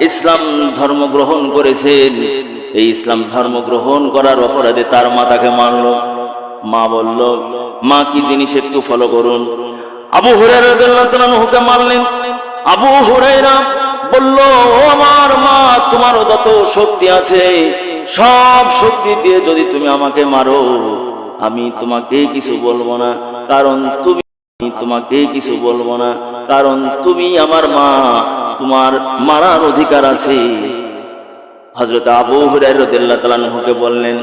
ইসলাম ধর্ম গ্রহণ করেছেন। এই ইসলাম ধর্ম গ্রহণ করার অপরাধে তার মাতাকে মারলো। মা বলল, মা, কি জিনিস একটু ফলো করুন? আবু তাআলা মারলেন। আবু হুরায়রা বলল আমার মা, তোমারও যত শক্তি আছে, সব শক্তি দিয়ে যদি তুমি আমাকে মারো, আমি তোমাকে কিছু বলব না। কারণ তুমি আমি তোমাকে কিছু বলব না, কারণ তুমি আমার মা, তোমার মারার অধিকার আছে। হজরত আবু হুরাইরাদিল্লাহ বললেন,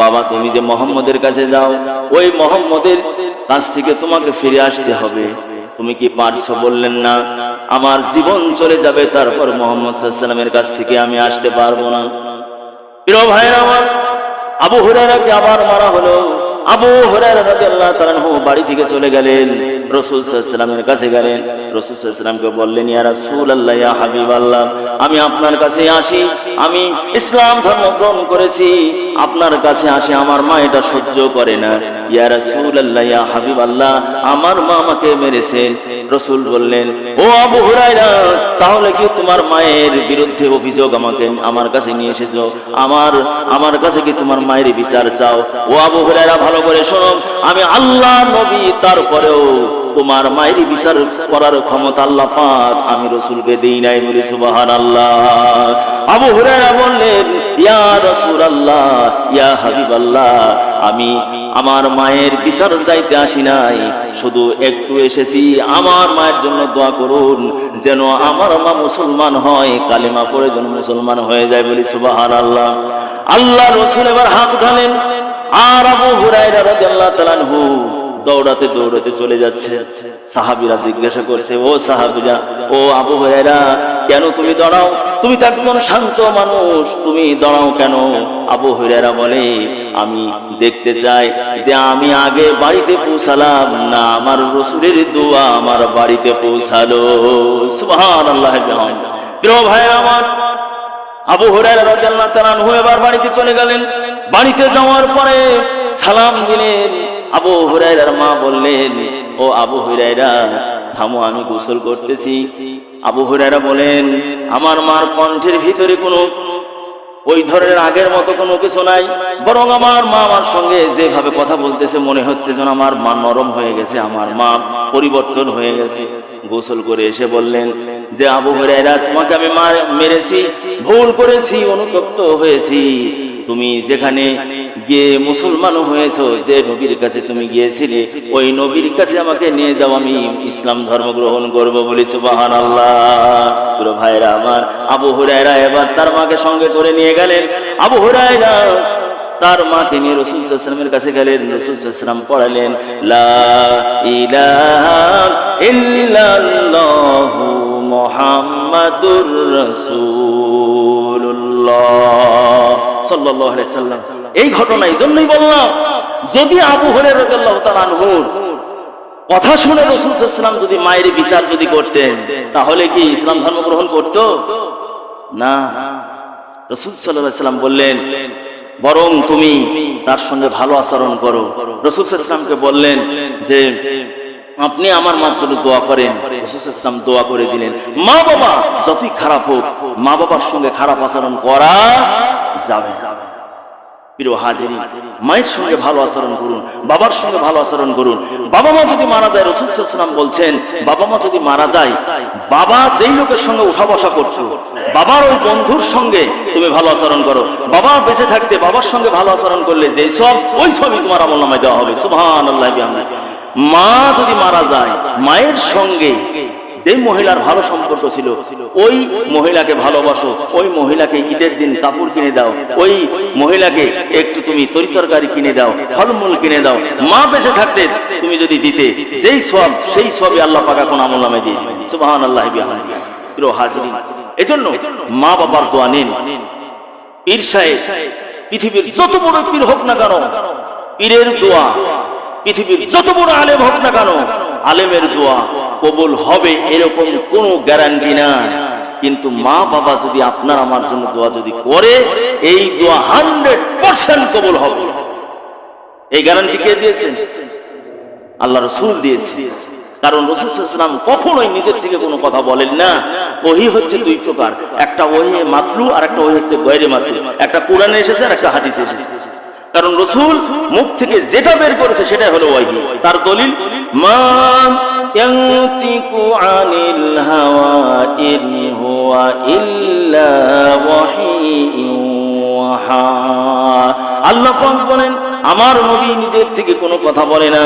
বাবা, তুমি যে মোহাম্মদের কাছে যাও, ওই মোহাম্মদের কাছ থেকে তোমাকে ফিরে আসতে হবে। তুমি কি পারছ বললেন না। আমার জীবন চলে যাবে, তারপর মোহাম্মদ সাল্লামের কাছ থেকে আমি আসতে পারব না। প্রিয় ভাইরা আমার, আবু হুরায়রাকে আবার মারা হলো। আবু আনহু বাড়ি থেকে চলে গেলেন। রাসূল সাল্লাল্লাহু কাছে গেলেন। রাসূল সাল্লাল্লাহু বললেন আমি আপনার কাছে আসি। আমি ইসলাম ধর্ম গ্রহণ করেছি। আপনার কাছে আসি, আমার মা এটা সহ্য করে না। ইয়া রাসূলুল্লাহ, ইয়া হাবিবাল্লাহ, আমার মা আমাকে মেরেছেন রসুল বললেন, ও আবু হুরায়রা, তাহলে কি তোমার মায়ের বিরুদ্ধে অভিযোগ আমাকে, আমার কাছে নিয়ে এসেছ। আমার আমার কাছে কি তোমার মায়ের বিচার চাও? ও আবু হুরায়রা, ভালো করে শোনো। আমি আল্লাহ, নবী, তারপরেও তোমার মায়ের বিচার করার ক্ষমতা আল্লাহ পাক আমি রসুলকে দেই নাই বলে সুবাহান আল্লাহ আবু হুরায়রা বললেন, ইয়া রসুল আল্লাহ ইয়া হাবিব আল্লাহ আমি আমার মায়ের বিচার চাইতে আসি নাই। শুধু একটু এসেছি, আমার মায়ের জন্য দোয়া করুন, যেন আমার মা মুসলমান হয়, কালিমা পড়ে যেন মুসলমান হয়ে যায় বলি সুবাহার আল্লাহ আল্লাহ রসুল এবার হাত উঠালেন আর আবু হুরাই রাদিয়াল্লাহু আনহু দৌড়াতে দৌড়াতে চলে যাচ্ছে। সাহাবিরা জিজ্ঞাসা করছে, ও সাহাবিরা, ও আবু হুরায়রা, কেন তুমি দাঁড়াও? তুমি তো একজন শান্ত মানুষ, তুমি দাঁড়াও কেন? আবু হুরায়রা বলে, আমি দেখতে চাই যে আমি আগে বাড়িতে পৌঁছালাম, না আমার রসুলের দোয়া আমার বাড়িতে পৌঁছালো। সুবহানাল্লাহ প্রিয় ভাইরা আমার, আবু রাদিয়াল্লাহু তাআলা আনহু এবার বাড়িতে চলে গেলেন। বাড়িতে যাওয়ার পরে সালাম দিলেন। আবু হুরায়রার মা বললেন, ও আবু হুরায়রা, থামো, আমি গোসল করতেছি। আবু হুরায়রা বলেন, আমার মার কণ্ঠের ভিতরে কোনো, ওই ধরনের আগের মতো কোনো কিছু নাই। বরং আমার মা আমার সঙ্গে যেভাবে কথা বলতেছে, মনে হচ্ছে যেন আমার মা নরম হয়ে গেছে, আমার মা পরিবর্তন হয়ে গেছে। গোসল করে এসে বললেন, যে আবু হরাইরা তোমাকে আমি মেরেছি, ভুল করেছি, অনুতপ্ত হয়েছি। তুমি যেখানে গিয়ে মুসলমান হয়েছো, যে নবীর কাছে তুমি গিয়েছিলে, ওই নবীর কাছে আমাকে নিয়ে যাও, আমি ইসলাম ধর্ম গ্রহণ করব বলি সুবাহান আল্লাহ ভাইরা আমার, আবু হুরায়রা এবার তার মাকে সঙ্গে করে নিয়ে গেলেন। আবু হুরায়রা তার মা তিনি রসুল সাল্লামের কাছে গেলেন, রসুল সাল্লাম পড়ালেন, লা ইলাহা ইল্লাল্লাহু সাল্লাম এই ঘটনা এই জন্যই বললাম, যদি আবু হুরায়রা রাদিয়াল্লাহু তাআলা কথা শুনে রসুল সাল্লাম যদি মায়ের বিচার যদি করতেন, তাহলে কি ইসলাম ধর্ম গ্রহণ করতো? না। রসুল সাল্লাম বললেন, বরং তুমি তার সঙ্গে ভালো আচরণ করো। রসুল ইসলামকে বললেন যে, আপনি আমার মার জন্য দোয়া করেন। ইসলাম দোয়া করে দিলেন। মা বাবা, যতই খারাপ হোক, মা বাবার সঙ্গে খারাপ আচরণ করা যাবে না। মায়ের সঙ্গে ভালো আচরণ করুন, বাবার সঙ্গে ভালো আচরণ করুন। বাবা মা যদি মারা যায়, রসুল সাল্লাম বলছেন, বাবা মা যদি মারা যায়, বাবা যেই লোকের সঙ্গে উঠা বসা করছ, বাবার ওই বন্ধুর সঙ্গে তুমি ভালো আচরণ করো। বাবা বেঁচে থাকতে বাবার সঙ্গে ভালো আচরণ করলে যেই সব, ওই সবই তোমার আমল নামায় দেওয়া হবে। সুবহান আল্লাহ মা যদি মারা যায়, মায়ের সঙ্গে যে মহিলার ভালো সম্পর্ক ছিল, ওই মহিলাকে ভালোবাসো, ওই মহিলাকে ঈদের দিন কাপড় কিনে দাও, ওই মহিলাকে একটু তুমি তরিতরকারি কিনে দাও, ফলমূল কিনে দাও, মা বেঁচে থাকতে তুমি যদি দিতে, যেই সব, সেই সবই আল্লাহ পাকা কোন আমল নামে দিয়ে দিবেন। সুবাহান আল্লাহ প্রিয় হাজিরিন, এজন্য মা বাবার দোয়া নিন। পীর পৃথিবীর যত বড় পীর হোক না কেন, পীরের দোয়া পৃথিবীর যত বড় আলেম হোক না কেন আলেমের দোয়া কবুল হবে এরকম কোনো গ্যারান্টি না কিন্তু মা বাবা যদি আপনার আমার জন্য দোয়া যদি করে, এই দোয়া হান্ড্রেড পার্সেন্ট কবুল হবে। এই গ্যারান্টি কে দিয়েছেন? আল্লাহ রসুল দিয়েছে কারণ রসুলাম কখনোই নিজের থেকে কোনো কথা বলেন না। ওহি হচ্ছে দুই প্রকার। একটা ওহি মাতলু আর একটা ওহি হচ্ছে গয়রে মাতলু। একটা কোরআনে এসেছে আর একটা হাদিসে এসেছে। কারণ রসুল মুখ থেকে যেটা বের করেছে সেটাই হলো ওয়াহি। তার দলিল ইল্লা আল্লাহ বলেন, আমার নবী নিজের থেকে কোনো কথা বলে না।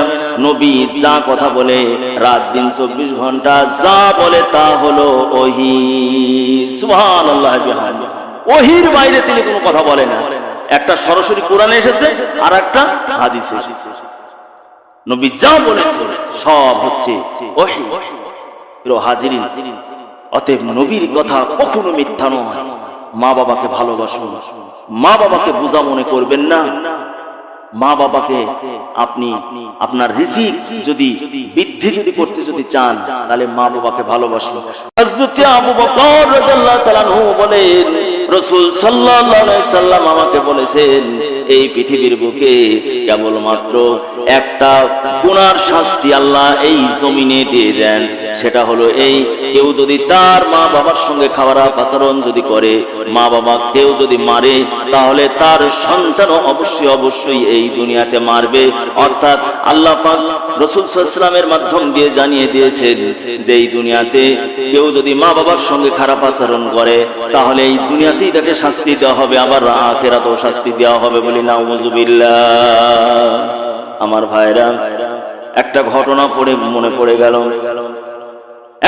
নবী যা কথা বলে, রাত দিন চব্বিশ ঘণ্টা যা বলে তা হলো ওহি সুবহানাল্লাহ বিহামদিহি ওহির বাইরে তিনি কোনো কথা বলে না। একটা সরাসরি কোরআনে এসেছে আর একটা হাদিসে নবী যা বলেছে, সব হচ্ছে ওহি। হাজিরিন, অতএব নবীর কথা কখনো মিথ্যা নয়। মা বাবাকে ভালোবাসুন। মা বাবাকে বোঝা মনে করবেন না। মা বাবাকে আপনি আপনার রিজিক যদি বৃদ্ধি যদি করতে যদি চান, তাহলে মা বাবাকে ভালোবাসুন। হযরত আবু বলেন, রাসূল সাল্লাম আমাকে বলেছেন এই পৃথিবীর বুকে কেবলমাত্র একটা গুনার শাস্তি আল্লাহ এই জমিনে দিয়ে দেন। সেটা হলো এই, কেউ যদি তার মা বাবার সঙ্গে খাওয়ার আচরণ যদি করে, মা বাবা কেউ যদি মারে, তাহলে তার সন্তানও অবশ্যই অবশ্যই এই দুনিয়াতে মারবে। অর্থাৎ আল্লাহ পাক রসুল সাল্লামের মাধ্যম দিয়ে জানিয়ে দিয়েছেন যে এই দুনিয়াতে কেউ যদি মা বাবার সঙ্গে খারাপ আচরণ করে, তাহলে এই দুনিয়াতেই তাকে শাস্তি দেওয়া হবে, আবার আখেরাতেও শাস্তি দেওয়া হবে বলি নাউজুবিল্লাহ আমার ভাইরা, একটা ঘটনা পড়ে মনে পড়ে গেল।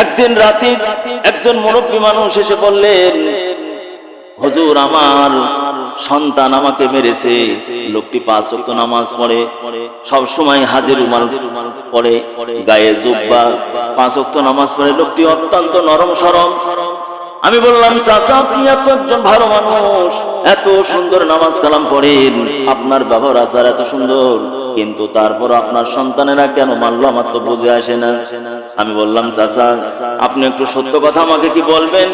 একদিন রাতে একজন মুরব্বী মানুষ এসে বললেন, হুজুর, আমার সন্তান আমাকে মেরেছে। লোকটি পাঁচ ওয়াক্ত নামাজ পড়ে, সব সময় হাজির উমাল পড়ে, গায়ে জুব্বা, পাঁচ ওয়াক্ত নামাজ পড়ে। লোকটি অত্যন্ত নরম সরম সরম আমি বললাম, চাচা, আপনি এত একজন ভালো মানুষ, এত সুন্দর নামাজ কালাম পড়েন। আপনার ব্যবহার আচার এত সুন্দর, কিন্তু তারপর আপনার সন্তানেরা কেন মানলো আমার তো বুঝে আসে না। আমি বললাম, চাচা, আপনি একটু সত্য কথা আমাকে কি বলবেন?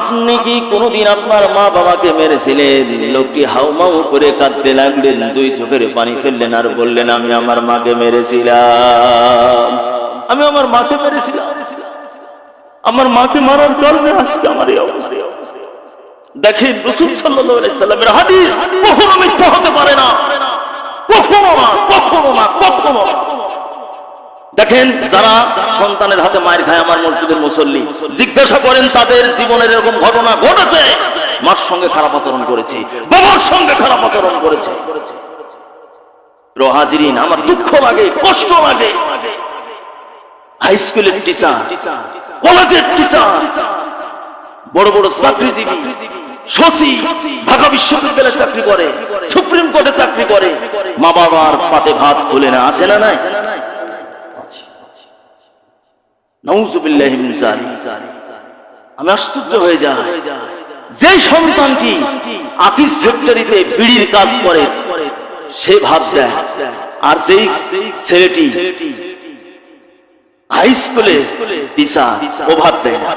আপনি কি কোনোদিন আপনার মা বাবাকে মেরেছিলেন? লোকটি হাউমাউ করে কাঁদতে লাগলেন, দুই চোখের পানি ফেললেন আর বললেন, আমি আমার মাকে মেরেছিলাম। আমি আমার মাকে মেরেছিলাম। আমার মাকে মারার কারণে আজকে আমার এই অবস্থা। দেখেন রসুল সাল্লামের হাদিস কখনো মিথ্যা হতে পারে না। কখনো না কখনো না, কখনো দেখেন যারা সন্তানের হাতে মায়ের খায় আমার মসজিদের মুসল্লি, জিজ্ঞাসা করেন তাদের জীবনের এরকম ঘটনা ঘটেছে? মার সঙ্গে খারাপ আচরণ করেছে, বাবার সঙ্গে খারাপ আচরণ করেছে। রোহাজিরিন আমার দুঃখ লাগে, কষ্ট লাগে। হাই স্কুলের টিচার কলেজের টিচার বড় বড় চাকরিজীবী, শশী ঢাকা বিশ্ববিদ্যালয়ে চাকরি করে, সুপ্রিম কোর্টে চাকরি করে। মা বাবার পাতে ভাত খুলে না, আছে না নাই। আমি আশ্চর্য হয়ে যাই। যে সন্তানটি আকিস ফ্যাক্টরিতে বিড়ির কাজ করে, সে ভাত দেয়। আর যেই ছেলেটি হাই স্কুলে ও ভাত দেয় না।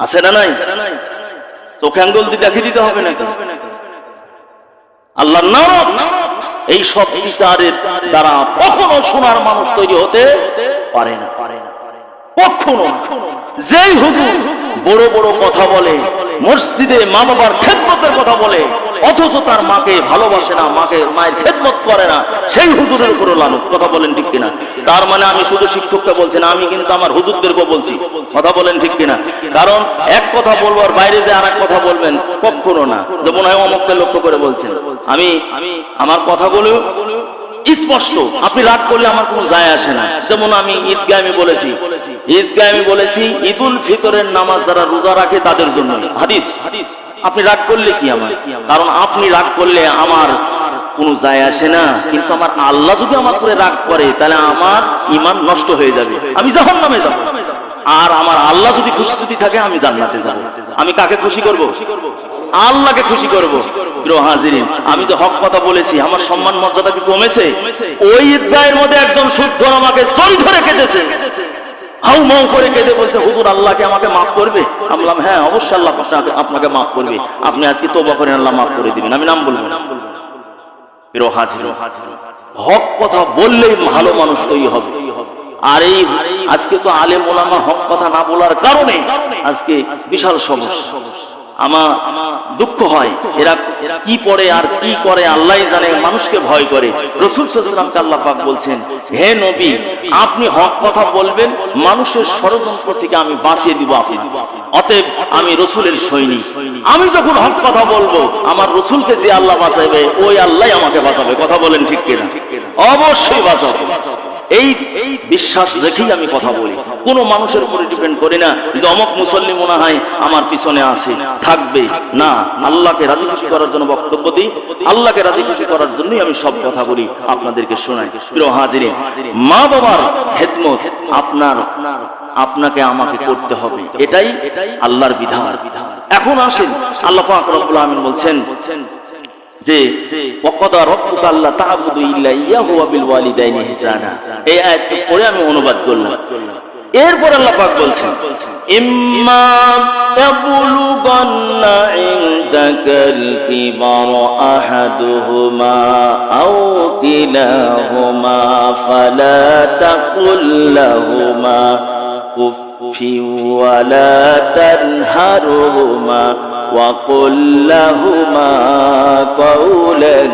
আছে না নাই চোখে আঙ্গুল দিয়ে দেখিয়ে দিতে হবে এই সব টিচারের দ্বারা কখনো সোনার মানুষ তৈরি হতে পারে না কখনো। যেই হুজুর বড় বড় কথা বলে, মসজিদে মা বাবার কথা বলে অথচ তার মাকে ভালোবাসে না, মাকে মায়ের খেদমত করে না, সেই হুজুরের উপর লানুক কথা বলেন ঠিক কিনা? তার মানে আমি শুধু শিক্ষককে বলছি না, আমি কিন্তু আমার হুজুরদেরকে বলছি। কথা বলেন ঠিক কিনা? কারণ এক কথা বলব আর বাইরে যে আর কথা বলবেন কখনো না। যে মনে হয় অমুককে লক্ষ্য করে বলছেন। আমি আমি, আমার কথাগুলো স্পষ্ট। আপনি রাগ করলে আমার কোনো যায় আসে না। যেমন আমি ঈদগাহ আমি বলেছি, ঈদগাহ আমি বলেছি, ঈদুল ফিতরের নামাজ যারা রোজা রাখে তাদের জন্য হাদিস হাদিস। আপনি রাগ করলে কি আমার? কারণ আপনি রাগ করলে আমার কোনো যায় আসে না। কিন্তু আমার আল্লাহ যদি আমার উপরে রাগ করে, তাহলে আমার ইমান নষ্ট হয়ে যাবে। আমি জাহান নামে যাব। আর আমার আল্লাহ যদি খুশি যদি থাকে, আমি জান্নাতে যাব। আমি কাকে খুশি করব? আল্লাহকে খুশি করব। আমি যে হক কথা বলেছি, আমার সম্মান মর্যাদা কি কমেছে? ওই ঈদগাহের মধ্যে একজন শুদ্ধ আমাকে চরি ধরে কেটেছে। হাউ মাউ করে কেঁদে বলছে, হুজুর আল্লাহকে আমাকে মাফ করবে? আমি বললাম হ্যাঁ অবশ্যই আল্লাহ আপনাকে আপনাকে মাফ করবে। আপনি আজকে তোবা করেন, আল্লাহ মাফ করে দিবেন। আমি নাম বলব হক কথা বললেই ভালো মানুষ তৈরি হবে। আর এই, আজকে তো আলেম ওলামা হক কথা না বলার কারণে আজকে বিশাল সমস্যা। আমার দুঃখ হয়, এরা কি পড়ে আর কি করে আল্লাহ জানে, মানুষকে ভয় করে। রসুল সাল্লামকে আল্লাহ পাক বলছেন, হে নবী, আপনি হক কথা বলবেন, মানুষের ষড়যন্ত্র থেকে আমি বাঁচিয়ে দিব আপনি অতএব আমি রসুলের সৈনিক। আমি যখন হক কথা বলব, আমার রসুলকে যে আল্লাহ বাঁচাবে, ওই আল্লাহ আমাকে বাঁচাবে। কথা বলেন ঠিক কিনা? অবশ্যই বাঁচাবে। এই বিশ্বাস রেখেই আমি কথা বলি। কোনো মানুষের উপরে ডিপেন্ড করি না যে অমক মুসল্লি মনে হয় আমার পিছনে আছে, থাকবে। না, আল্লাহকে রাজি খুশি করার জন্য বক্তব্য দিই। আল্লাহকে রাজি খুশি করার জন্যই আমি সব কথা বলি আপনাদেরকে শোনাই। প্রিয় হাজিরে মা বাবার হেদমত আপনার, আপনাকে আমাকে করতে হবে। এটাই আল্লাহর বিধান। এখন আসেন, আল্লাহ পাক রব্বুল আমিন বলছেন যে ওয়াকাদা রাব্বুকা আল্লা তা'বুদু ইল্লা ইয়াহু ওয়া বিল ওয়ালিদাইনি ইহসানা। এই আয়াতটা পড়ে আমি অনুবাদ করলাম। এরপর আল্লাহ পাক বলছেন, ইম্মা ইয়াবলুগান্না ইনদাকাল কিবার আহাদুহুমা আও কিলাহুমা ফালা তাকুল লাহুমা উফি ওয়ালা তানহারহুমা। وقل لهما قولا